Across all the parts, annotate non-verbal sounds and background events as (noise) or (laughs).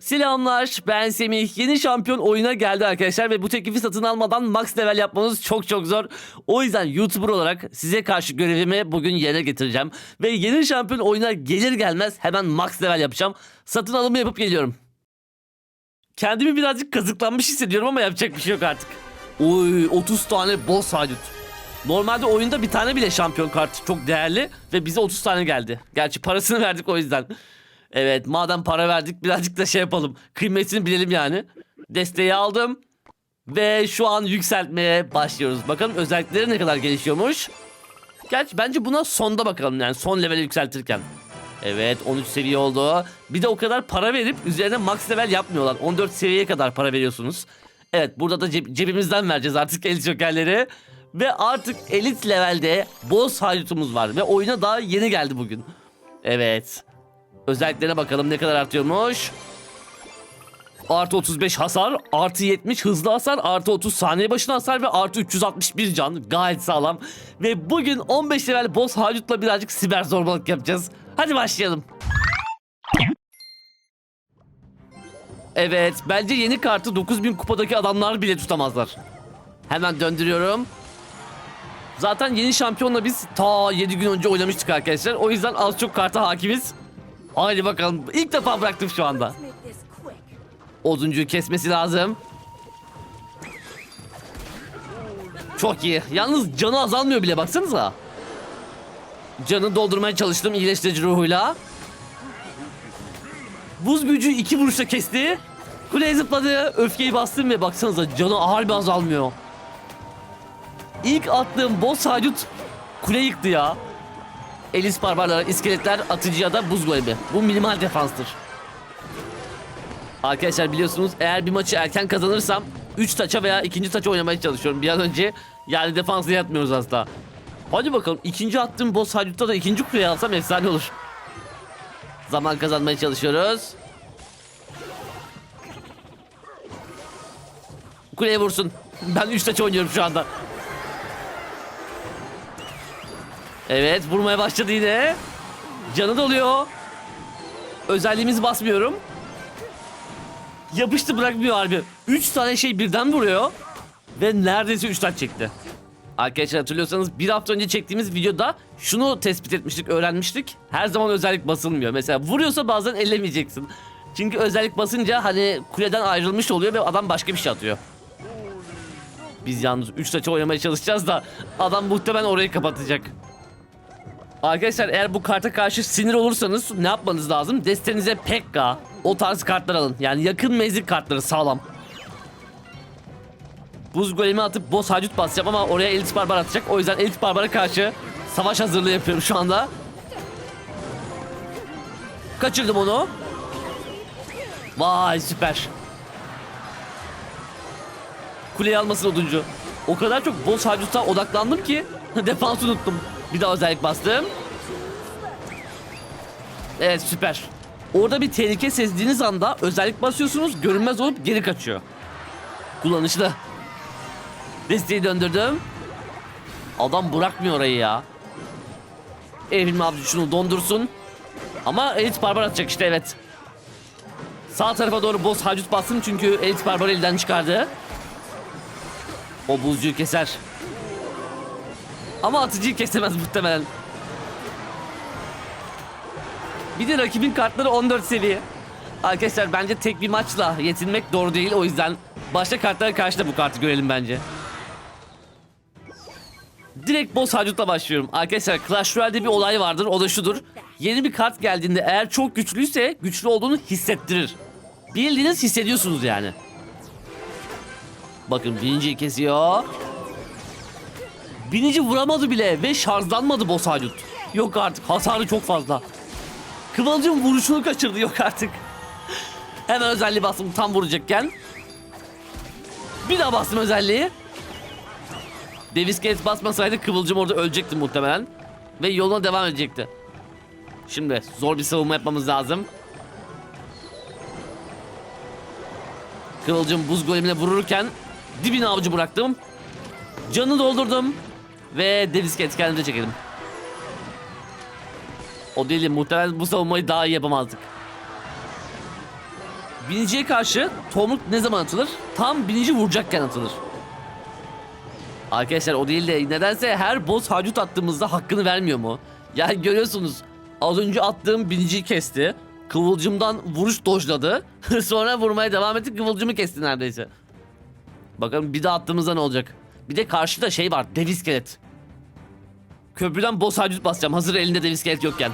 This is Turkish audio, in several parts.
Selamlar ben Semih. Yeni şampiyon oyuna geldi arkadaşlar ve bu teklifi satın almadan max level yapmanız çok çok zor. O yüzden YouTuber olarak size karşı görevimi bugün yerine getireceğim. Ve yeni şampiyon oyuna gelir gelmez hemen max level yapacağım. Satın alımı yapıp geliyorum. Kendimi birazcık kazıklanmış hissediyorum ama yapacak bir şey yok artık. Oy 30 tane boss haydut. Normalde oyunda bir tane bile şampiyon kartı çok değerli ve bize 30 tane geldi. Gerçi parasını (laughs) verdik o yüzden. Evet madem para verdik birazcık da şey yapalım. Kıymetini bilelim yani. Desteği aldım. Ve şu an yükseltmeye başlıyoruz. Bakalım özellikleri ne kadar gelişiyormuş. Gerçi bence buna sonda bakalım yani son level yükseltirken. Evet 13 seviye oldu. Bir de o kadar para verip üzerine max level yapmıyorlar. 14 seviyeye kadar para veriyorsunuz. Evet burada da ceb- cebimizden vereceğiz artık (laughs) elit jokerleri. Ve artık elit levelde boss haydutumuz var. Ve oyuna daha yeni geldi bugün. Evet. Özelliklerine bakalım ne kadar artıyormuş. Artı 35 hasar, artı 70 hızlı hasar, artı 30 saniye başına hasar ve artı 361 can. Gayet sağlam. Ve bugün 15 level boss haydutla birazcık siber zorbalık yapacağız. Hadi başlayalım. Evet, bence yeni kartı 9000 kupadaki adamlar bile tutamazlar. Hemen döndürüyorum. Zaten yeni şampiyonla biz ta 7 gün önce oynamıştık arkadaşlar. O yüzden az çok karta hakimiz. Haydi bakalım. İlk defa bıraktım şu anda. Oduncuyu kesmesi lazım. Çok iyi. Yalnız canı azalmıyor bile baksanıza. Canı doldurmaya çalıştım iyileştirici ruhuyla. Buz büyücü iki vuruşta kesti. Kuleye zıpladı. Öfkeyi bastım ve baksanıza canı harbi azalmıyor. İlk attığım boss haydut kule yıktı ya. Elis barbarlar, iskeletler, atıcıya da buz golemi. Bu minimal defanstır. Arkadaşlar biliyorsunuz eğer bir maçı erken kazanırsam 3 taça veya ikinci taça oynamaya çalışıyorum bir an önce. Yani defansla yatmıyoruz asla. Hadi bakalım ikinci attığım boss haydutta da ikinci kuleye alsam efsane olur. Zaman kazanmaya çalışıyoruz. Kuleye vursun. Ben 3 taça oynuyorum şu anda. Evet vurmaya başladı yine. Canı doluyor. Özelliğimizi basmıyorum. Yapıştı bırakmıyor harbi. 3 tane şey birden vuruyor. Ve neredeyse 3 taç çekti. Arkadaşlar hatırlıyorsanız bir hafta önce çektiğimiz videoda şunu tespit etmiştik, öğrenmiştik. Her zaman özellik basılmıyor. Mesela vuruyorsa bazen ellemeyeceksin. Çünkü özellik basınca hani kuleden ayrılmış oluyor ve adam başka bir şey atıyor. Biz yalnız 3 taça oynamaya çalışacağız da adam muhtemelen orayı kapatacak. Arkadaşlar eğer bu karta karşı sinir olursanız ne yapmanız lazım? Destenize Pekka, o tarz kartlar alın. Yani yakın mezlik kartları sağlam. Buz golemi atıp boss hacut basacağım ama oraya elit barbar atacak. O yüzden elit barbara karşı savaş hazırlığı yapıyorum şu anda. Kaçırdım onu. Vay süper. Kuleyi almasın oduncu. O kadar çok boss hacuta odaklandım ki (laughs) defans unuttum. Bir daha özellik bastım. Evet süper. Orada bir tehlike sezdiğiniz anda özellik basıyorsunuz görünmez olup geri kaçıyor. Kullanışlı. Desteği döndürdüm. Adam bırakmıyor orayı ya. Evrim avcı şunu dondursun. Ama elit barbar atacak işte evet. Sağ tarafa doğru boss hacut bassın çünkü elit barbar elden çıkardı. O buzcuyu keser. Ama atıcıyı kesemez muhtemelen. Bir de rakibin kartları 14 seviye. Arkadaşlar bence tek bir maçla yetinmek doğru değil. O yüzden başka kartlara karşı da bu kartı görelim bence. Direkt boss hacutla başlıyorum. Arkadaşlar Clash Royale'de bir olay vardır. O da şudur. Yeni bir kart geldiğinde eğer çok güçlüyse güçlü olduğunu hissettirir. Bildiğiniz hissediyorsunuz yani. Bakın birinciyi kesiyor. Binici vuramadı bile ve şarjlanmadı boss hacut. Yok artık hasarı çok fazla. Kıvılcım vuruşunu kaçırdı yok artık. Hemen özelliği bastım tam vuracakken. Bir daha bastım özelliği. Davis Gates basmasaydı Kıvılcım orada ölecekti muhtemelen. Ve yoluna devam edecekti. Şimdi zor bir savunma yapmamız lazım. Kıvılcım buz golemine vururken dibine avcı bıraktım. Canını doldurdum. Ve Davis Gates kendimize çekelim. O değil muhtemelen bu savunmayı daha iyi yapamazdık. Biniciye karşı tomruk ne zaman atılır? Tam binici vuracakken atılır. Arkadaşlar o değil de nedense her boss hacut attığımızda hakkını vermiyor mu? Yani görüyorsunuz az önce attığım biniciyi kesti. Kıvılcımdan vuruş dojladı. (laughs) Sonra vurmaya devam etti kıvılcımı kesti neredeyse. Bakalım bir daha attığımızda ne olacak? Bir de karşıda şey var dev iskelet. Köprüden boss hacut basacağım hazır elinde dev iskelet yokken.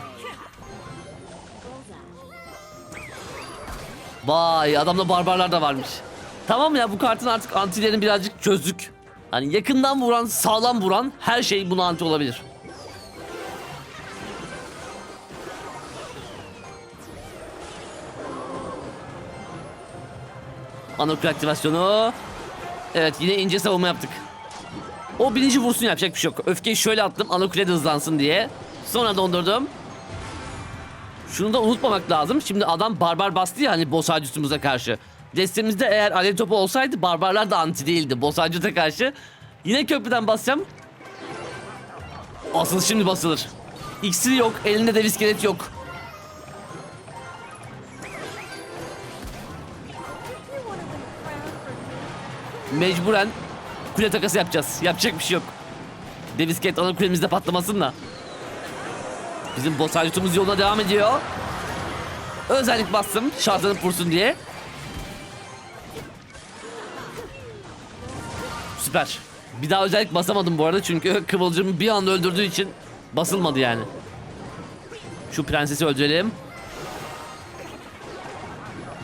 Vay adamda barbarlar da varmış. Tamam ya bu kartın artık antilerini birazcık çözdük. Hani yakından vuran, sağlam vuran her şey buna anti olabilir. Anokul aktivasyonu. Evet yine ince savunma yaptık. O birinci vursun yapacak bir şey yok. Öfkeyi şöyle attım anokule de hızlansın diye. Sonra dondurdum. Şunu da unutmamak lazım. Şimdi adam barbar bastı ya hani boss harcutumuza karşı. Destemizde eğer alev topu olsaydı barbarlar da anti değildi boss harcuta karşı. Yine köprüden basacağım. Asıl şimdi basılır. İksiri yok, elinde dev iskelet yok. Mecburen kule takası yapacağız. Yapacak bir şey yok. Dev iskelet ana kulemizde patlamasın da. Bizim boss harcutumuz yoluna devam ediyor. Özellik bastım şartlanıp vursun diye. Süper. Bir daha özellik basamadım bu arada çünkü (laughs) Kıvılcım'ı bir anda öldürdüğü için basılmadı yani. Şu prensesi öldürelim.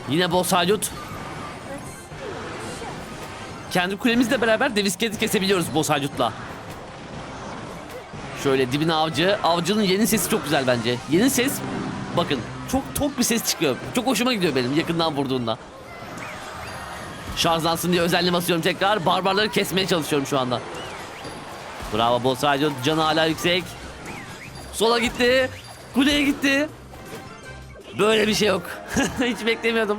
Yine boss. Kendi kulemizle beraber dev iskeleti kesebiliyoruz boss. Şöyle dibine avcı. Avcının yeni sesi çok güzel bence. Yeni ses bakın çok tok bir ses çıkıyor. Çok hoşuma gidiyor benim yakından vurduğunda. Şarjlansın diye özelliğe basıyorum tekrar. Barbarları kesmeye çalışıyorum şu anda. Bravo boss. Canı hala yüksek. Sola gitti. Kuleye gitti. Böyle bir şey yok. (laughs) Hiç beklemiyordum.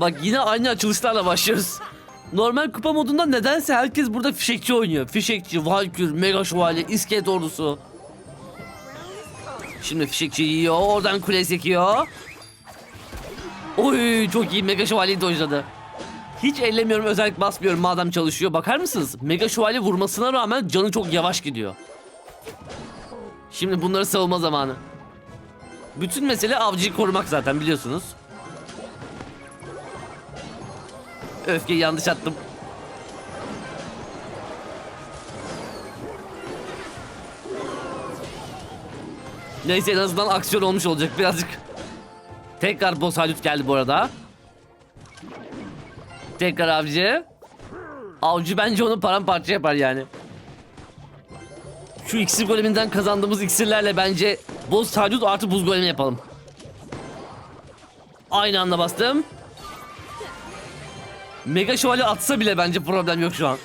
Bak yine aynı açılışlarla başlıyoruz. Normal kupa modunda nedense herkes burada fişekçi oynuyor. Fişekçi, Valkür, Mega Şövalye, İskelet Ordusu. Şimdi fişekçi yiyor, oradan kule sekiyor. Oy çok iyi Mega Şövalyeyi dojladı. Hiç ellemiyorum özellik basmıyorum madem çalışıyor. Bakar mısınız? Mega Şövalye vurmasına rağmen canı çok yavaş gidiyor. Şimdi bunları savunma zamanı. Bütün mesele avcıyı korumak zaten biliyorsunuz. Öfkeyi yanlış attım. Neyse en azından aksiyon olmuş olacak birazcık. Tekrar boss halut geldi bu arada. Tekrar avcı. Avcı bence onu paramparça yapar yani. Şu iksir goleminden kazandığımız iksirlerle bence boss halut artı buz golemi yapalım. Aynı anda bastım. Mega şövalye atsa bile bence problem yok şu an.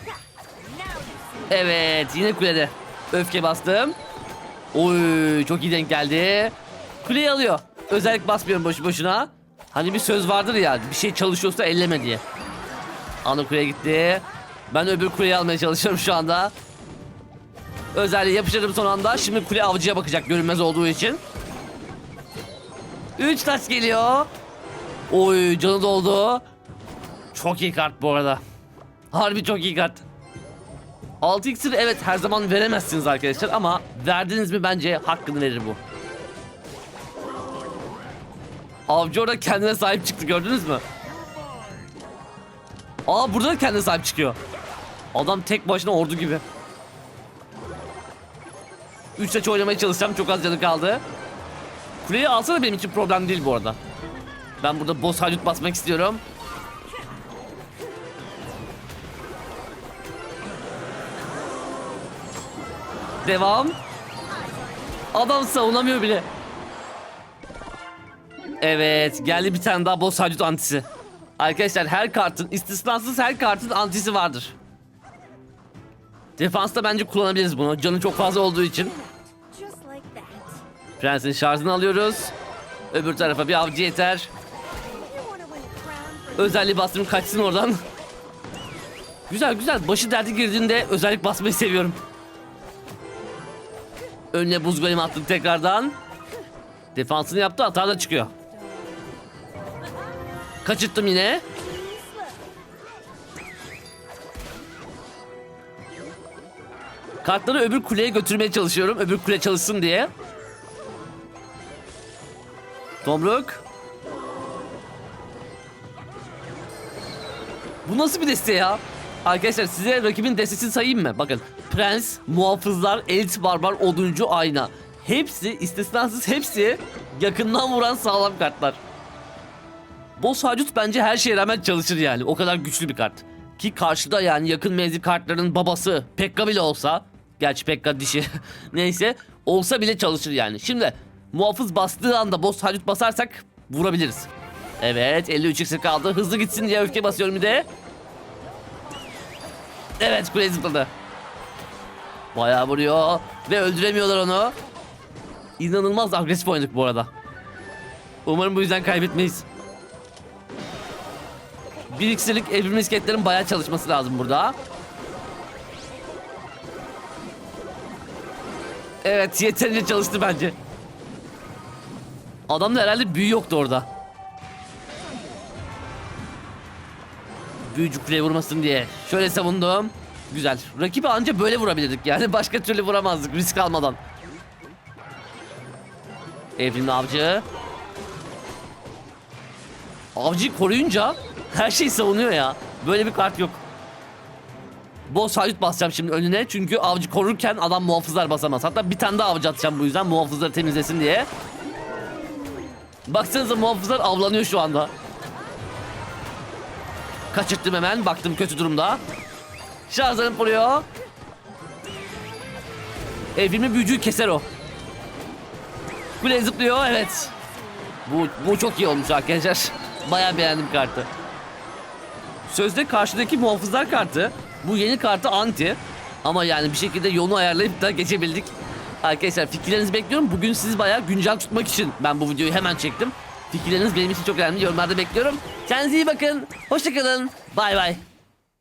Evet yine kulede. Öfke bastım. Oy çok iyi denk geldi. Kuleyi alıyor. Özellik basmıyorum boşu boşuna. Hani bir söz vardır ya bir şey çalışıyorsa elleme diye. Ana kuleye gitti. Ben öbür kuleyi almaya çalışıyorum şu anda. Özelliği yapıştırdım son anda. Şimdi kule avcıya bakacak görünmez olduğu için. 3 taş geliyor. Oy canı doldu. Çok iyi kart bu arada. Harbi çok iyi kart. 6 iksir evet her zaman veremezsiniz arkadaşlar ama verdiniz mi bence hakkını verir bu. Avcı orada kendine sahip çıktı gördünüz mü? Aa burada da kendine sahip çıkıyor. Adam tek başına ordu gibi. 3 saç oynamaya çalışacağım çok az canı kaldı. Kuleyi alsa da benim için problem değil bu arada. Ben burada boss halut basmak istiyorum. Devam. Adam savunamıyor bile. Evet geldi bir tane daha boss halut antisi. Arkadaşlar her kartın istisnasız her kartın antisi vardır. Defansta bence kullanabiliriz bunu. Canı çok fazla olduğu için. Prensin şarjını alıyoruz. Öbür tarafa bir avcı yeter. Özelliği bastım kaçsın oradan. Güzel güzel. Başı derdi girdiğinde özellik basmayı seviyorum. Önüne buz golemi attım tekrardan. Defansını yaptı hata da çıkıyor. Kaçırttım yine. Kartları öbür kuleye götürmeye çalışıyorum. Öbür kule çalışsın diye. Tomruk. Bu nasıl bir deste ya? Arkadaşlar size rakibin destesini sayayım mı? Bakın. Prens, muhafızlar, elit barbar, oduncu, ayna. Hepsi istisnasız hepsi yakından vuran sağlam kartlar. Boss Hacut bence her şeye rağmen çalışır yani. O kadar güçlü bir kart. Ki karşıda yani yakın menzil kartların babası Pekka bile olsa. Gerçi Pekka dişi. (laughs) Neyse. Olsa bile çalışır yani. Şimdi muhafız bastığı anda Boss Hacut basarsak vurabiliriz. Evet 53 iksir kaldı. Hızlı gitsin diye öfke basıyorum bir de. Evet kule zıpladı. Bayağı vuruyor. Ve öldüremiyorlar onu. İnanılmaz agresif oynadık bu arada. Umarım bu yüzden kaybetmeyiz. Bir iksirlik evrim misketlerin bayağı çalışması lazım burada. Evet yeterince çalıştı bence. Adamda herhalde büyü yoktu orada. Büyücü vurmasın diye. Şöyle savundum. Güzel. Rakibi anca böyle vurabilirdik yani. (laughs) Başka türlü vuramazdık risk almadan. Evrimli avcı. Avcıyı koruyunca her şeyi savunuyor ya. Böyle bir kart yok. Boss hayut basacağım şimdi önüne çünkü avcı korurken adam muhafızlar basamaz. Hatta bir tane daha avcı atacağım bu yüzden muhafızları temizlesin diye. Baksanıza muhafızlar avlanıyor şu anda. Kaçırttım hemen baktım kötü durumda. Şarjlarım vuruyor. Evrimli büyücüyü keser o. Kule zıplıyor evet. Bu, bu çok iyi olmuş arkadaşlar. (laughs) Bayağı beğendim kartı. Sözde karşıdaki muhafızlar kartı. Bu yeni kartı anti. Ama yani bir şekilde yolunu ayarlayıp da geçebildik. Arkadaşlar fikirlerinizi bekliyorum. Bugün sizi bayağı güncel tutmak için ben bu videoyu hemen çektim. Fikirleriniz benim için çok önemli. Yorumlarda bekliyorum. Kendinize iyi bakın. Hoşçakalın. Bay bay.